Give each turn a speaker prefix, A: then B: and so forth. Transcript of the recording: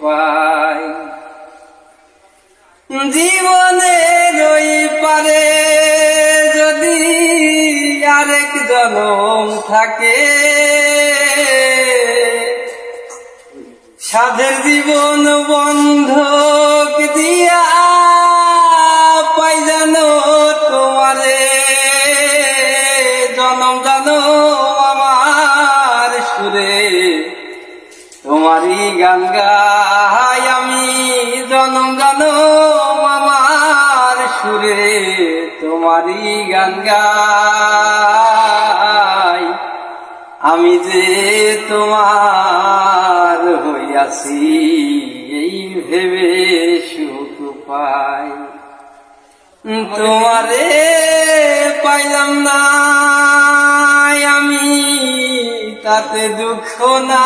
A: পাই। জীবনের ওই পারে যদি আরেক জনম থাকে। সাধের জীবন বন্ধক দিয়া পাই জানো তোমারে। জনম জানো আমার সুরে। গান গাই আমি, জনম জানো আমার সুরে, তোমারই গান গাই। আমি যে তোমার হইয়াছি, এই ভেবে সুখ পাই। তোমারে পাইলাম না, আমি তাতে দুঃখ না